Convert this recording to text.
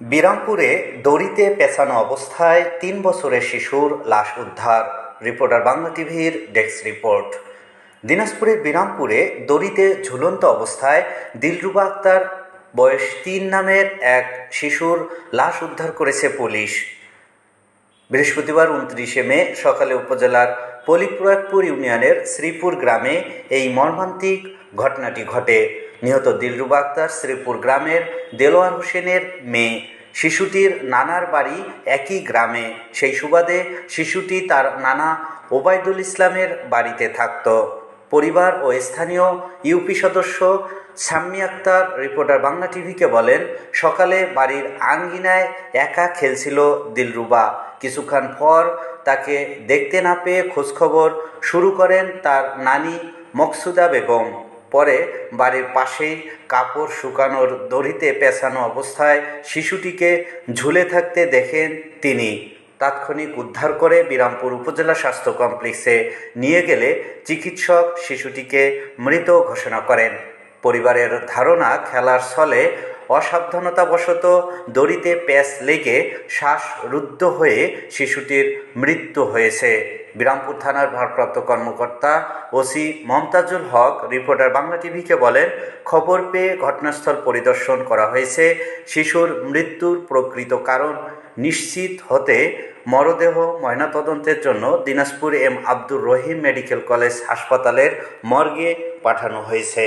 বিরামপুরে দড়িতে পেঁচানো অবস্থায় তিন বছরের শিশুর লাশ উদ্ধার। রিপোর্টার বাংলা টিভির ডেস্ক রিপোর্ট। দিনাজপুরের বিরামপুরে দড়িতে ঝুলন্ত অবস্থায় দিলরুবা আক্তার বয়স তিন নামের এক শিশুর লাশ উদ্ধার করেছে পুলিশ। বৃহস্পতিবার উনত্রিশে মে সকালে উপজেলার পলিপ্রয়াগপুর ইউনিয়নের শ্রীপুর গ্রামে এই মর্মান্তিক ঘটনাটি ঘটে। নিহত দিলরুবা আক্তার শ্রীপুর গ্রামের দেলোয়ার হোসেনের মেয়ে। শিশুটির নানার বাড়ি একই গ্রামে। সেই সুবাদে শিশুটি তার নানা ওবায়দুল ইসলামের বাড়িতে থাকত। পরিবার ও স্থানীয় ইউপি সদস্য সাম্মি আক্তার, রিপোর্টার বাংলা টিভিকে বলেন, সকালে বাড়ির আঙ্গিনায় একা খেলছিল দিলরুবা। কিছুক্ষণ পর তাকে দেখতে না পেয়ে খোঁজখবর শুরু করেন তার নানি মকসুদা বেগম। পরে বাড়ির পাশেই কাপড় শুকানোর দড়িতে পেঁচানো অবস্থায় শিশুটিকে ঝুলে থাকতে দেখেন তিনি। তাৎক্ষণিক উদ্ধার করে বিরামপুর উপজেলা স্বাস্থ্য কমপ্লেক্সে নিয়ে গেলে চিকিৎসক শিশুটিকে মৃত ঘোষণা করেন। পরিবারের ধারণা, খেলার ছলে অসাবধানতাবশত দড়িতে প্যাঁচ লেগে শ্বাসরুদ্ধ হয়ে শিশুটির মৃত্যু হয়েছে। বিরামপুর থানার ভারপ্রাপ্ত কর্মকর্তা ওসি মমতাজুল হক, রিপোর্টার বাংলা টিভিকে বলেন, খবর পেয়ে ঘটনাস্থল পরিদর্শন করা হয়েছে। শিশুর মৃত্যুর প্রকৃত কারণ নিশ্চিত হতে মরদেহ ময়নাতদন্তের জন্য Dinajpur M Abdur Rahim medical college হাসপাতালের মর্গে পাঠানো হয়েছে।